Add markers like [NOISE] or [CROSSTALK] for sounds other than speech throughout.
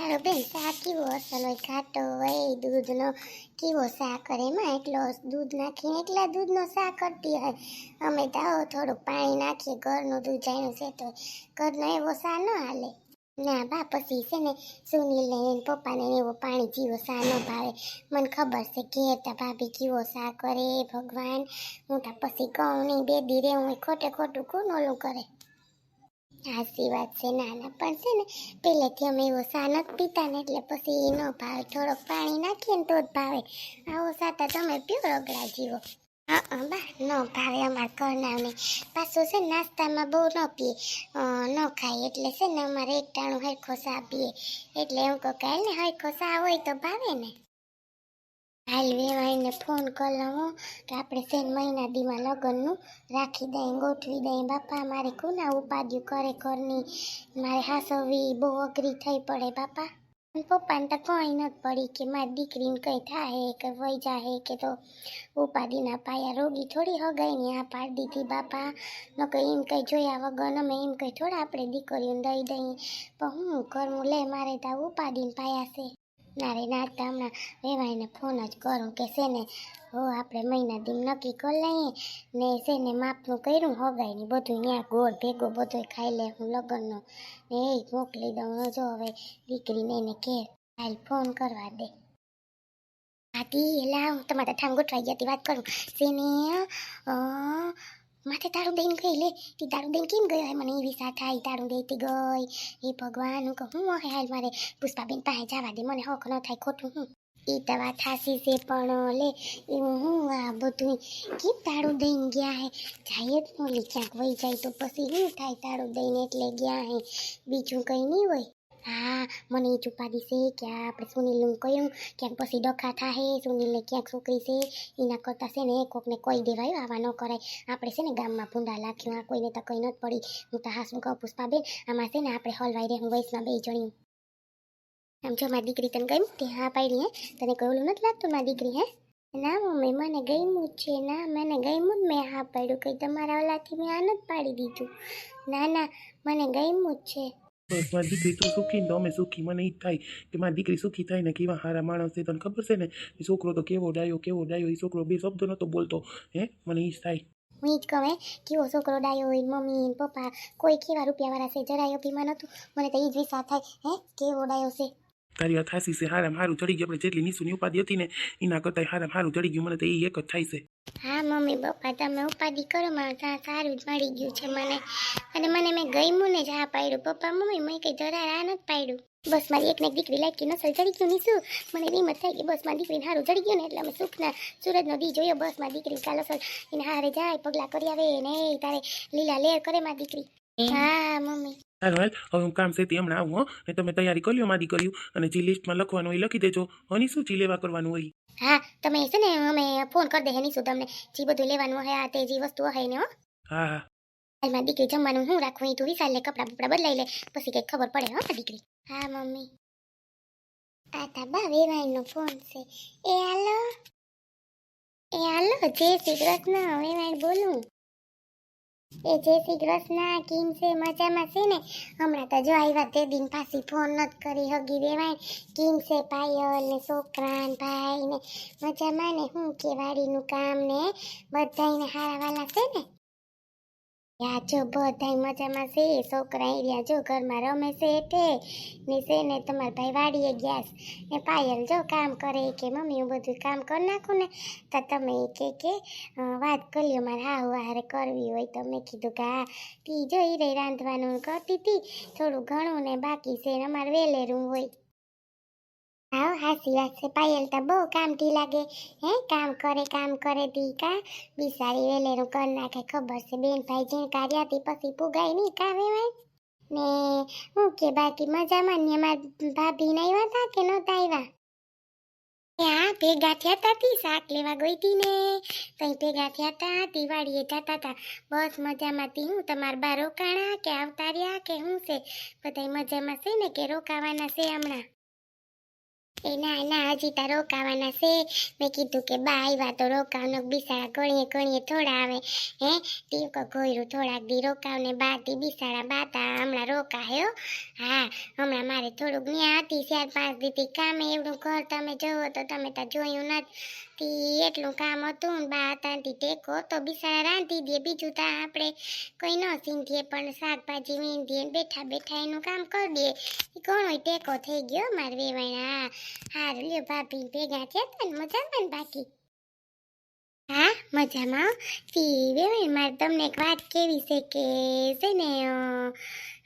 તારો બેન શા કેવો અસલ હોય ઘાટો હોય દૂધનો કેવો શા કરે એમાં એટલો દૂધ નાખીને એટલા દૂધનો શા કરતી હોય અમે તો થોડું પાણી નાખીએ, ઘરનું દૂધ જાણ્યું છે તો ઘરનો એવો શા ન હાલે. ના, બા, પછી છે ને સુનિલને એને પપ્પાને એવો પાણી જીવો શા ન ભાવે. મને ખબર છે કે તા ભાભી કેવો શા કરે ભગવાન? હું તા પછી કહું નહીં બે દી રે હું ખોટે ખોટું કોણ ઓલું કરે? સાચી વાત છે ના ના પણ છે ને. પહેલેથી અમે એવો શા નથી પીતા ને એટલે પછી એ ન ભાવે. થોડોક પાણી નાખીએ ને તો જ ભાવે. આવો શા તો તમે પીઓ, રગડા જીવો. હા બા, ન ભાવે અમારા ઘરનાને પાછું છે નાસ્તામાં બહુ ન પીએ. ન ખાય એટલે છે ને અમારે એકટાણું હરખો શા પીએ. એટલે એવું કહું કાલ ને હરખો સા હોય તો ભાવે ને. હાલ વેવાઈને ફોન કરી લઉં કે આપણે સેન મહિના દીમાં લગ્નનું રાખી દઈએ, ગોઠવી દઈએ. બાપા, મારે કોના ઉપાડ્યું કરે ઘરની? મારે હાસવી, બહુ અઘરી થઈ પડે બાપા. પપ્પાને તો કંઈ નથી પડી કે મારી દીકરીને કંઈ થાય કે વહી જાહે કે તો ઉપાધિના પાયા રોગી થોડી હગાઈને આ પાડી બાપા. ન કંઈ એમ કંઈ જોયા વગર અમે એમ કંઈ થોડા આપણે દીકરીઓને દઈ દઈએ. પણ હું કરવું? લે, મારે તો ઉપાધિને પાયા છે. ના રે ના તો હમણાં વેવાઈને ફોન જ કરું કે છે ને હો આપણે મહિના દીમ નક્કી કરી લઈએ ને છે ને માપનું કર્યું ને બધું ત્યાં ગોળ ભેગો બધું ખાઈ લે હું લગ્નનો. ને એ મોકલી દઉં જો હવે દીકરીને એને ઘેર હાલ ફોન કરવા દે. આતી એલા હું તમારા ઠામ ગોઠવાઈ ગયા વાત કરું. અ, માથે તારું દઈને ગઈ લે. તે તારું દઈને કેમ ગયો? મને એવી સા થાય તારું દેતી ગઈ. હે ભગવાન, હું કહું, હું હાલ મારે પુષ્પાબેન પાસે જવા દે. મને હોક ન થાય, ખોટું હું. એ તો વાત હાસી છે, પણ લે, એવું હું આ બધું કેમ તારું દઈને ગયા હે? જાય જ મોલી ક્યાંક વહી જાય તો પછી શું થાય તારું દઈને એટલે ગયા હે? બીજું કંઈ નહીં હોય. હા, મને એ ચુપાદી છે કે આપણે સુનિલનું કહ્યું ક્યાંક પછી ડખા થાહે, સુનિલને ક્યાંક છોકરી છે, એના કરતાં છે ને કોકને કોઈ દેવાય, આવા ન કરાય. આપણે છે ને ગામમાં ભૂંડા લાખ્યું, આ કોઈને તો કંઈ નથી પડી. હું તો હાસું કહું પુષ્પાબેન આમાં છે ને આપણે હલવાઈ રહે, હું વૈષ્ણવ બે જણ્યું આમ જો મારી દીકરી તને ગઈ તે હા પાડી હે. તને કોઈ ઓલું નથી લાગતું, મારી દીકરી, હે? ના મમ્મી, મને ગમ્યું જ છે, ના, મને ગમ્યું જ મેં હા પાડ્યું. કંઈ તમારા ઓલાથી મેં આ નથી પાડી દીધું. ના ના, મને ગમ્યું જ છે. મારી દીકરી તું સુખી ને, અમે સુખી, મને ઈ જ થાય કે મારી દીકરી સુખી થાય ને કેવા સારા માણસ છે, તને ખબર છે ને? એ છોકરો તો કેવો ડાયો કેવો ડાયો એ છોકરો બે શબ્દો નતો બોલતો, હે? મને ઈ જ થાય. હું જ કહું કેવો છોકરો ડાયો હોય, મમ્મી ને પપ્પા, કોઈ કેવા રૂપિયાવાળા છે, જરાય અભિમાન હતું? મને તો એ જ વિચાર થાય, હે? કેવો ડાયો છે? તારી વાત હાસી છે. હારામ હારું ચડી ગયું. આપણે જેટલી નીસુની ઉપાધિ હતી ને એના કરતાં હારામ હારું ચડી ગયું. મને તો એ એક જ થાય છે. હા મમ્મી પપ્પા તમે ઉપાધિ કરો. મારું ત્યાં સારું જ મળી ગયું છે મને. અને મને મેં ગયમું ને જ હા પાડ્યું પપ્પા મમ્મી મેં કંઈ જરા આ નથી પાડ્યું બસ મારી એકને ને દીકરી લાગી નસલ ચડી ગયું નીસું. શું મને હિંમત થાય કે બસ મારી દીકરીને સારું ચડી ગયું ને એટલે અમે સુખના સૂરજનો દી જોયો. બસ મારી દીકરી ચાલો સર એને હારે જાય પગલાં કરી આવે ને તારે લીલા લેર કરે મારી દીકરી. હા મમ્મી. હાલો હાલ હવે હું કામ છે તે હમણાં આવું હો. ને તમે તૈયારી કરી લો મારી કર્યું. અને જે લિસ્ટમાં લખવાનું હોય લખી દેજો. અને શું ચી લેવા કરવાનું હોય? હા તમે છે ને અમે ફોન કરી દે શું તમને જે બધું લેવાનું હોય આ તે જે વસ્તુ હોય ને હો. હા હા. હાલમાં દીકરી જમવાનું હું રાખું એ તું વિશાલ લે કપડાં બપડા બદલાઈ લે પછી કંઈક ખબર પડે હો દીકરી. હા મમ્મી. આ તા બા વેવાઈનો ફોન છે. એ હાલો. એ હાલો જય શ્રી કૃષ્ણ વેવાઈ બોલું. એ જય શ્રી કૃષ્ણ, કેમ છે? મજામાં છે ને? હમણાં તો જો આવ્યા તે દિન પાછી ફોન નથી કરી હગી દેવાય. કેમ છે પાયલ ને છોકરા ભાઈ ને મજામાં ને? હું કે વાડીનું કામ ને? બધાને હારા વાલા છે ને? યા, જો બધાય મજામાં છે? છોકરા એરિયા જો ઘરમાં રમે છે એટલે? ને છે ને તમારા ભાઈ વાડીએ ગયા છે. ને પાયલ જો કામ કરે કે મમ્મી હું બધું કામ કરી નાખું ને, તો તમે કે કે વાત કરી લ્યો, મારે હા હારે કરવી હોય. તો મેં કીધું કે હા. તી જો ઈ રાંધવાનું કરતી હતી થોડું ઘણું ને બાકી છે ને અમારે વેલેરું હોય. હા હાસી વાત છે, પાયલ તો બહુ કામથી લાગે. હે, કામ કરે કામ કરે તી કા બિસારી વેલેરું કર નાખે, ખબર છે, બેન ભાઈ જેણ કાર્યાથી પછી પુગાય નહીં કા વેવાય? ને હું કે બાકી મજામાં ને એમાં ભાભી ને આવ્યા હતા કે નહોતા આવ્યા હા ભેગા થયા હતા તી, શાક લેવા ગઈ હતી ને. તઈ ભેગા થયા હતા દિવાળીએ જતા હતા બસ મજામાં તી, હું તમાર બા રોકાણા કે આવતા રહ્યા કે શું છે? બધાય મજામાં છે ને કે રોકાવાના છે હમણાં? એ ના ના, હજી તાર રોકાવાના છે. મેં કીધું કે બા આવ્યા તો રોકાવનો બિસાડા ઘણીએ ઘણીએ થોડા આવે. હે? ટીવકો ગોયરું થોડાક દી રોકાવને બાતી બિસાડા બાતા હમણાં રોકાયો, હા? હમણાં મારે થોડુંક ન્યા હતી, ચાર પાંચ દીથી કામે, એવડું ઘર તમે જોવો તો તમે તો જોયું નથી. એટલું કામ હતું બા તાંતી ટેકો, તો બિસાડા રાંધી દે. બીજું તો આપણે કોઈ ન સીંધીએ, પણ શાકભાજી વીંધીએ બેઠા બેઠા એનું કામ કરી દે. એ ઘણો ટેકો થઈ ગયો, મારે વેવાણા. હાર, લ્યો, ભાભી ભેગા થયા તા ને મજામાં બાકી? મજામાં? તી વેવાણ મારે તમને એક વાત કેવી છે કે, છે ને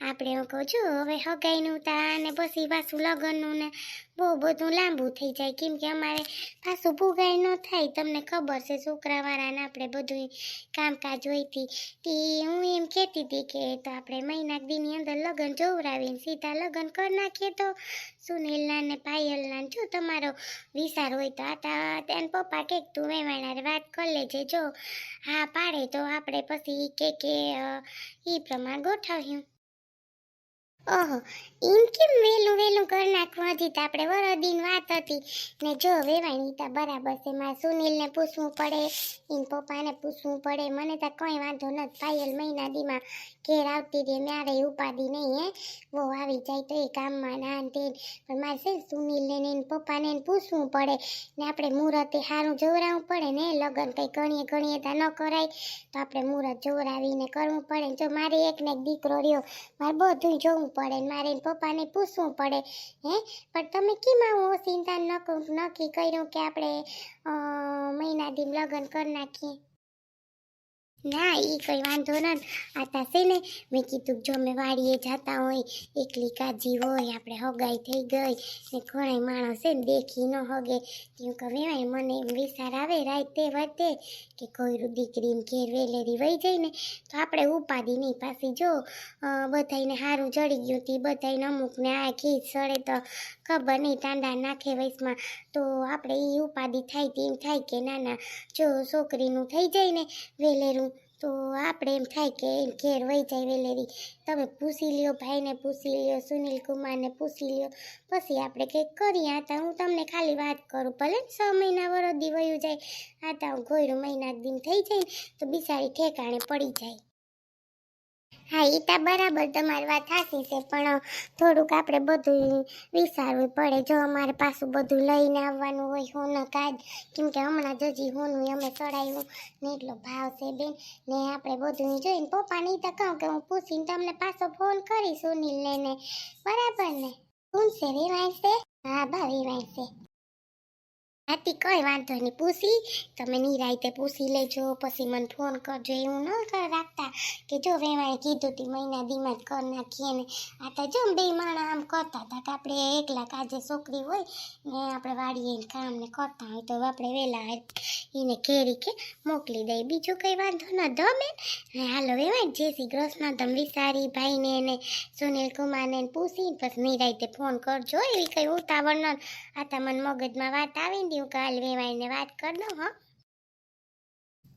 આપણે હું કહું છું, હવે હગાઈનું તા ને પછી પાછું લગ્નનું ને બહુ બધું લાંબુ થઈ જાય. કેમ કે અમારે પાછું ભૂગાઈ ન થાય. તમને ખબર છે, છોકરાવાળાને આપણે બધું કામકાજ હોય તી. તે હું એમ કહેતી હતી કે, તો આપણે મહિના દીની અંદર લગ્ન જોવરાવીને સીધા લગ્ન કરી નાખીએ તો સુનિલના ને પાયલના જો તમારો વિચાર હોય તો આ તા પપ્પા કે તું મેં વાત કરી લેજે. જો હા પાડે તો આપણે પછી કે કે એ પ્રમાણે ગોઠવ્યું ઓહો એમ કેમ વહેલું વહેલું કરી નાખવું? હજી તો આપણે વરદીન વાત હતી. ને જો વેવાણી તા બરાબર છે. મારે સુનિલને પૂછવું પડે એન પપ્પાને પૂછવું પડે. મને તો કંઈ વાંધો નથી. પાયલ મહિના દીમાં ઘેર આવતી રહે. મારે ઉપાધિ નહીં, હે? બહુ આવી જાય તો એ કામમાં ના તે પણ મારે છે સુનિલને ને એના પપ્પાને એને પૂછવું પડે. ને આપણે મુહૂર્તે સારું જોવરાવવું પડે ને? લગ્ન કંઈ ગણીએ ગણીએ તા ન કરાય. તો આપણે મુહૂર્ત જોવરાવીને કરવું પડે. જો મારે એક ને એક દીકરો રહ્યો, મારે બધું જોવું પડે. મારે એના પપ્પાને પૂછવું પડે, હે? પણ તમે કેમ આવું ચિંતા નક્કી કર્યું કે આપણે મહિના દી લગ્ન કરી નાખીએ? ના એ કંઈ વાંધો નથી આ તા છે ને મેં કીધું જો અમે વાડીએ જતા હોય એકલી કાજી હોય આપણે હગાઈ થઈ ગઈ ને ઘણા માણસ ને દેખી ન હગે. એવું કહે "વેવાઈ, મને એમ વિચાર આવે રાતે વાતે કે કોઈ દીકરીને ઘેર વેલેરી વહી જાય ને તો આપણે ઉપાધિ નહીં પાછી. જો બધાને સારું ચડી ગયું હતી બધાયને અમુકને આ ખીચ સડે તો ખબર નહીં તાંડા નાખે વયસમાં. તો આપણે એ ઉપાધિ થાય તેમ થાય કે ના ના જો છોકરીનું થઈ જાય ને વેલેરું, તો આપણે એમ થાય કે એમ ઘેર વહી જાય વેલેરી. તમે પૂછી લ્યો, ભાઈને પૂછી લ્યો, સુનિલ કુમારને પૂછી લ્યો. પછી આપણે કંઈક કરીએ. આ તો હું તમને ખાલી વાત કરું, ભલે છ મહિના વરદી વયું જાય. આ તો હું ગોયરું મહિના દિન થઈ જાય ને, તો બિચારી ઠેકાણે પડી જાય. હા એ તો બરાબર તમારી વાત સાચી છે, પણ થોડુંક આપણે બધું વિચારવું પડે. જો અમારે પાછું બધું લઈને આવવાનું હોય હોના કાજ કેમ કે હમણાં જ હજી હોનું અમે ચડાવ્યું ને એટલો ભાવ છે બેન. ને આપણે બધું જોઈને પપ્પાને એ તો કહું કે હું પૂછીને તમને પાછો ફોન કરીશ સુનિલને ને. બરાબર ને? શું છે વેવાય છે? હા, બા વેવાય છે. હાથી કોઈ વાંધો નહીં. પૂછી, તમે નિરાયતે પૂછી લેજો, પછી મને ફોન કરજો. એવું ન કર રાખતા. કે જો વેવાએ કીધું તી, મહિના દીમાં જ કરી નાખીએ ને. આ તો જો બે માણા આમ કરતા હતા કે આપણે એકલા કાજે છોકરી હોય ને આપણે વાડીએ ને કામ ને કરતા હોય તો આપણે વહેલા એને ઘેરી કે મોકલી દઈએ બીજું કંઈ વાંધો ન દો બેન હાલો વેવાય જે શ્રી કૃષ્ણ, તમે વિસારી ભાઈને ને સુનિલ કુમારને પૂછી પછી નિરાયતે ફોન કરજો. એવી કંઈ ઉતાવળ ન આ તમને મને મગજમાં વાત આવી હું કાલ વેવાઈને વાત કરી દઉં, હો.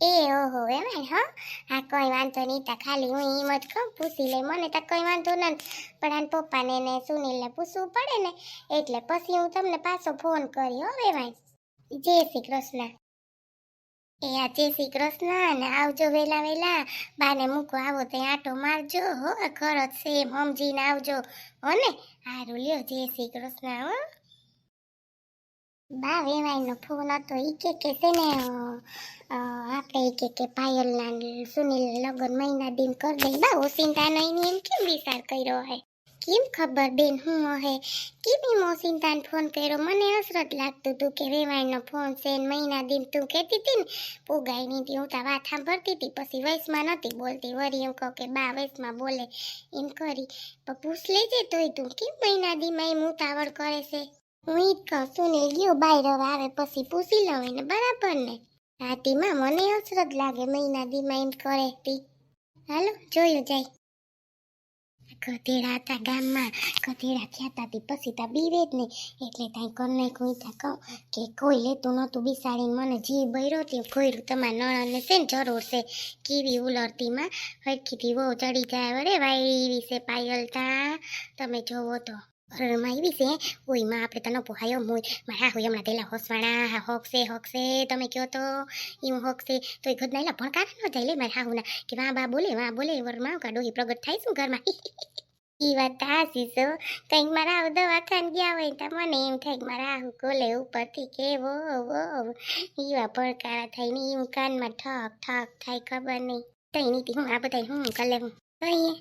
એ, ઓહો વેવાય હા. હા, કોઈ વાંધો નહીં, તા ખાલી હું એમ જ કહું, પૂછી લઈ મને, તો કોઈ વાંધો નથી. પણ આને પપ્પાને ને સુનિલને પૂછવું પડે ને, એટલે પછી હું તમને પાછો ફોન કરી, હો વેવાય જય શ્રી કૃષ્ણ. એ, આ જય શ્રી કૃષ્ણ ને આવજો વેલા વેલા. બાને મૂકો આવો ત્યાં આટો મારજો, હો ખરો એમ સમજીને આવજો. હો ને? સારું લ્યો, જય શ્રી કૃષ્ણ, હો. બા વેવાઈનો ફોન હતો. એ કે કે છે ને આપણે એ કે કે પાયલના સુનિલ લગ્ન મહિના દિન કરી દઈ બા ઓસિંતા નહીં એમ કેમ વિચાર કર્યો હે? કેમ ખબર બેન હું હે? કેમ એમ મોસિંતાને ફોન કર્યો? મને હસરત લાગતું હતું કે વેવાઈનો ફોન છે ને મહિના દિન તું કહેતી હતી ને પુગાઈ નહીં હું તો વાત સાંભળતી હતી. પછી વયસમાં નથી બોલતી. વળી એમ કહું કે, બા, વયસમાં બોલે. એમ કરી. પણ પૂછ લેજે તોય તું, કેમ મહિના દીમાં એમ ઉતાવળ કરે છે? હું ઈ જ કહું ગયો બહાર હવે આવે પછી પૂછી લઉં એને, બરાબર ને? રાતીમાં મને અસરત લાગે, મહિના દીમાં એમ કરે તી. હાલો, જોયું જાય. ગધેડા હતા ગામમાં, ગધેડા ખ્યાતા તી, પછી તા બીવે જ નહીં એટલે ત્યાં કરને કોઈ ત્યાં કહું કે કોઈ લેતું નહોતું બિસાડીને મને જીવ બૈરો તે ખોયરું તમારા નળને છે ને જરૂર છે. કેવી ઉલરતીમાં હરખીથી બહુ ચડી જાય અરે ભાઈ વિશે પાયલ તા. તમે જોવો તો. ઘરમાં એવી છે. ઓયમાં આપણે તને પોહાયો મોય મારા હોય હમણાં તેલા હોસવાણા, હા હોકશે હોકશે, તમે કહો તો? એવું હોકશે. તો એ ઘરના એલા ભણકાર ન જાય લે મારા હાહુના. કે વાહ બા બોલે, વાહ, બોલે, વરમાં કા ડોહી પ્રગટ થાય શું ઘરમાં? [LAUGHS] એ વાત હાચી છો. કંઈક મારા આવ દવા ખાન ગયા હોય તો મને એમ થાય મારા હાહુ કોલે ઉપરથી કે વો એવા ઈવા ભડકારા થાય ને એવું કાનમાં ઠક ઠક થાય ખબર નહીં. તઈ નીતિ હું, આ બધા હું કલે હું કહીએ.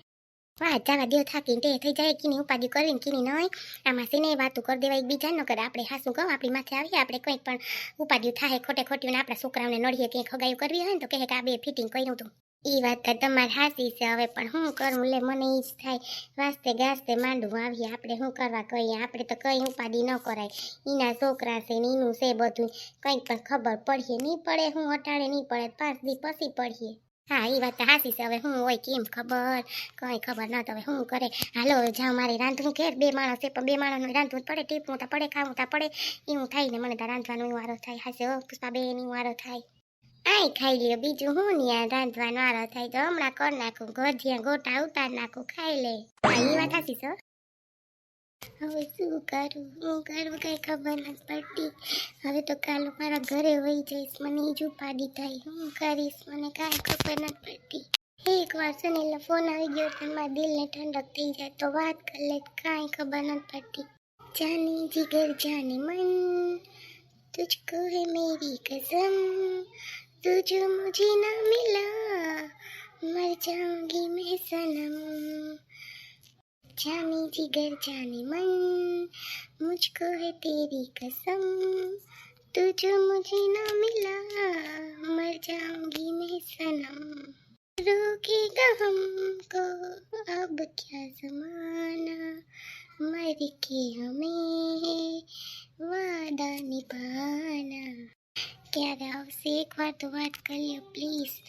વાહ જવા દેવ થાકીને તે થઈ જાય, કીની ઉપાધિ કરીને કીની નહીં આમાં સિને વાતું કરી દેવાય એકબીજા ન કરે આપણે હાસું કહું આપણી માથે આવીએ, આપણે કંઈક પણ ઉપાધિ થાય ખોટે ખોટી ને આપણા છોકરાઓને નડીએ, ક્યાંય ખગાયું કરવી હોય ને તો કહે કે આ બે ફિટિંગ કર્યું હતું ઈ વાત તો તમારે હાસી છે હવે, પણ શું કરું લે, મને એ જ થાય. વાસ્તે ગાસ્તે માંડવું આવીએ, આપણે શું કરવા કહીએ? આપણે તો કંઈ ઉપાધિ ન કરાય. એના છોકરા છે ને એનું છે બધું કંઈક પણ ખબર પડીએ, નહીં પડે, હું અટાડે નહીં પડે, પાંચ દી પછી પડીએ. હા એ વાત હાસી છે. હવે હું હોય કેમ ખબર? કઈ ખબર ન તો હવે શું કરે? હાલો જાઉં મારે રાંધવું ઘેર. બે માણસ છે, પણ બે માણસનું રાંધવું પડે. ટીપું તો પડે, ખાવું તો પડે. એવું થાય ને મને તો રાંધવાનું વારો થાય. હાસે હો, પુષ્પાબેન વારો થાય. આય ખાઈ લ્યો. બીજું હું ને આ રાંધવાનો વારો થાય. તો હમણાં કર નાખું. ગોઠિયા ગોટા ઉતાર નાખું, ખાઈ લે. હા એ વાત હાસી છે હો. હવે શું કરું? હું કરું? કંઈ ખબર નથી પડતી. હવે તો કાલ મારા ઘરે વહી જઈશ. મને એ જ ઉપાડી થાય. હું કરીશ? મને કાંઈ ખબર નથી પડતી. એક વાર છે ને ફોન આવી ગયો તો મારા દિલને ઠંડક થઈ જાય. તો વાત કરી લે, કાંઈ ખબર નથી પડતી. જાની જીગર જાની મન. તુજકો હે મેરી કસમ. તુજો મુજી ના મિલા. મર જાઉંગી મેં સનમ. जाने जिगर जाने मन। मुझको है तेरी कसम, तू जो मुझे ना मिला, मर जाऊँगी मैं सनम। रोकेगा हमको अब क्या जमाना? मर के हमें वादा निभाना। क्या रहा उससे एक बार तो बात कर लो प्लीज़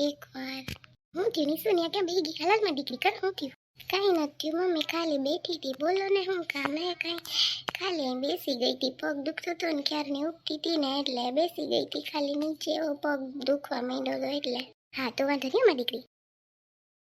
एक बार। हूँ क्यों नहीं, सुनिया, क्या बेगी हलाल मत डिग्री कर हूँ क्यों? કાંઈ નથી મમ્મી ખાલી બેઠી હતી. બોલો ને હું કામ હે કાંઈ. ખાલી બેસી ગઈ હતી. પગ દુખતો હતો ને ક્યારની ઉઠતી હતી ને એટલે બેસી ગઈ હતી. ખાલી નીચે પગ દુખવા માંડ્યો હતો એટલે. હા, તો વાંધો નહીં મારી દીકરી.